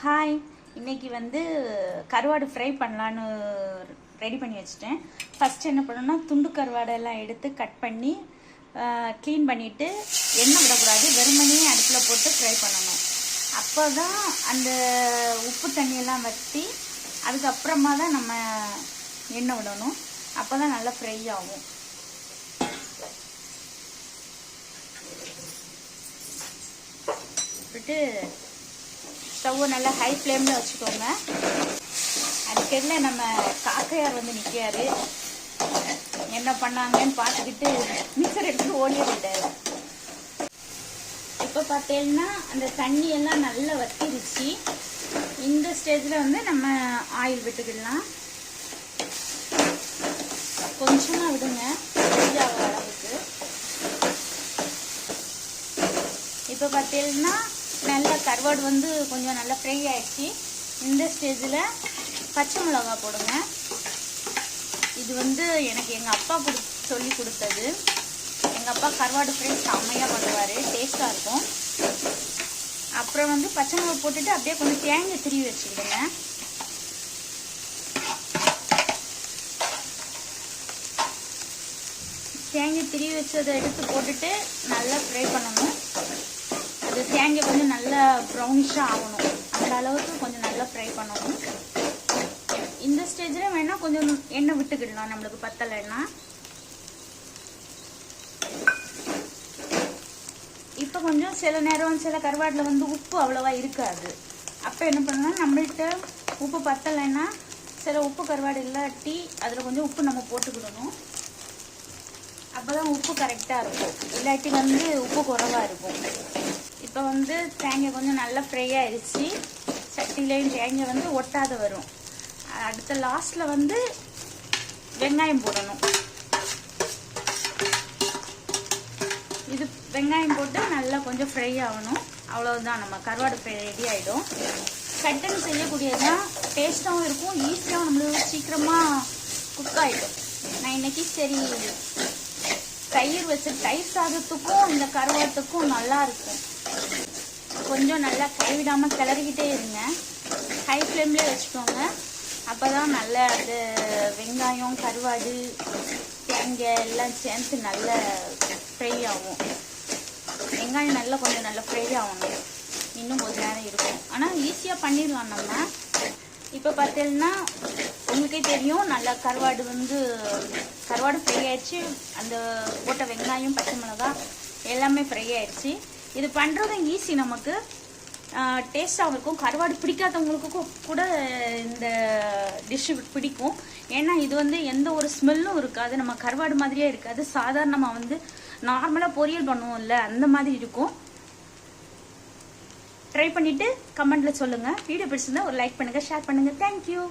Hi இன்னைக்கு வந்து கருவாடு ஃப்ரை பண்ணலான்னு ரெடி பண்ணி வச்சுட்டேன். ஃபஸ்ட்டு என்ன பண்ணணும்னா துண்டு கருவாடெல்லாம் எடுத்து கட் பண்ணி க்ளீன் பண்ணிவிட்டு எண்ணெய் விடக்கூடாது. வெறுமனே அடுப்பில் போட்டு ஃப்ரை பண்ணணும். அப்போ தான் அந்த உப்பு தண்ணியெல்லாம் வற்றி அதுக்கப்புறமா தான் நம்ம எண்ணெய் விடணும். அப்போ தான் நல்லா ஃப்ரை ஆகும். விட்டு ஸ்டவ்வை நல்லா ஹை ஃப்ளேமில் வச்சுக்கோங்க. அடிக்கடில நம்ம காக்கையார் வந்து நிற்காரு என்ன பண்ணாங்கன்னு பார்த்துக்கிட்டு மிக்சர் எடுத்து ஓடிடுறாரு இப்போ பார்த்தீங்கன்னா அந்த தண்ணி எல்லாம் நல்லா வத்திருச்சு. இந்த ஸ்டேஜில் வந்து நம்ம ஆயில் விட்டுக்கிடலாம் கொஞ்சமாக விடுங்க. அளவுக்கு இப்போ பார்த்தீங்கன்னா நல்லா கருவாடு வந்து கொஞ்சம் நல்லா ஃப்ரை ஆகிடுச்சு இந்த ஸ்டேஜில் பச்சை மிளகா போடுங்க. இது வந்து எனக்கு எங்கள் அப்பா கொடு சொல்லி கொடுத்தது. எங்கள் அப்பா கருவாடு ஃப்ரை செம்மையாக பண்ணுவார். டேஸ்ட்டாக இருக்கும். அப்புறம் வந்து பச்சை மிளகா போட்டுட்டு அப்படியே கொஞ்சம் தேங்காய் திருவி வச்சுக்கிடுங்க. தேங்காய் திருவி வச்சதை எடுத்து போட்டுட்டு நல்லா ஃப்ரை பண்ணணும். தேங்காய் கொஞ்சம் நல்லா ப்ரௌனிஷாக ஆகணும். அந்த அளவுக்கு கொஞ்சம் நல்லா ஃப்ரை பண்ணணும். இந்த ஸ்டேஜில் வேணால் கொஞ்சம் எண்ணெய் விட்டுக்கிடலாம். நம்மளுக்கு பத்தலைன்னா. இப்போ கொஞ்சம் சில நேரம் சில கருவாட்டில் வந்து உப்பு அவ்வளோவா இருக்காது. அப்போ என்ன பண்ணலாம்? நம்மள்கிட்ட உப்பு பத்தலைன்னா சில உப்பு கருவாடு இல்லாட்டி அதில் கொஞ்சம் உப்பு நம்ம போட்டுக்கிடணும். அப்போ தான் உப்பு கரெக்டாக இருக்கும். இல்லாட்டி வந்து உப்பு குறைவாக இருக்கும். இப்போ வந்து தேங்காய் கொஞ்சம் நல்லா ஃப்ரை ஆயிடுச்சு சட்டிலையும் தேங்காய் வந்து ஒட்டாத வரும். அடுத்த லாஸ்ட்டில் வந்து வெங்காயம் போடணும். இது வெங்காயம் போட்டு நல்லா கொஞ்சம் ஃப்ரை ஆகணும். அவ்வளோதான் நம்ம கருவாடு ஃப்ரை ரெடி ஆகிடும் சட்டன் செய்யக்கூடியதுதான் டேஸ்ட்டாகவும் இருக்கும் ஈஸியாகவும் நம்மளுக்கு சீக்கிரமாக குக் ஆகிடும் நான் இன்னைக்கு சரி தயிர் வச்சு தயிர் சாதத்துக்கும் இந்த கருவாட்டுக்கும் நல்லா இருக்கும். கொஞ்சம் நல்லா கைவிடாமல் கிளறிக்கிட்டே இருங்க. ஹை ஃப்ளேம்லேயே வச்சுக்கோங்க. அப்போ தான் நல்ல அது வெங்காயம் கருவாடு தேங்காய் எல்லாம் சேர்த்து நல்ல ஃப்ரை ஆகும். வெங்காயம் நல்லா கொஞ்சம் நல்லா ஃப்ரை ஆகணும். இன்னும் கொஞ்ச நேரம் இருக்கும். ஆனால் ஈஸியாக பண்ணிடலாம் நம்ம. இப்போ பார்த்தீங்கன்னா உங்களுக்கே தெரியும் நல்லா கருவாடு வந்து கருவாடு ஃப்ரை ஆயிடுச்சு. அந்த போட்ட வெங்காயம் பச்சை மிளகா எல்லாமே ஃப்ரை ஆயிடுச்சு. இது பண்ணுறதும் ஈஸி நமக்கு டேஸ்ட்டாகவும் இருக்கும். கருவாடு பிடிக்காதவங்களுக்கும் கூட இந்த டிஷ்ஷு பிடிக்கும். ஏன்னா இது வந்து எந்த ஒரு ஸ்மெல்லும் இருக்காது. நம்ம கருவாடு மாதிரியே இருக்காது. சாதாரணமாக வந்து நார்மலாக பொரியல் பண்ணுவோம்ல அந்த மாதிரி இருக்கும். ட்ரை பண்ணிவிட்டு கமெண்ட்டில் சொல்லுங்கள் வீடியோ பிடிச்சிருந்தா ஒரு லைக் பண்ணுங்கள் ஷேர் பண்ணுங்கள் தேங்க்யூ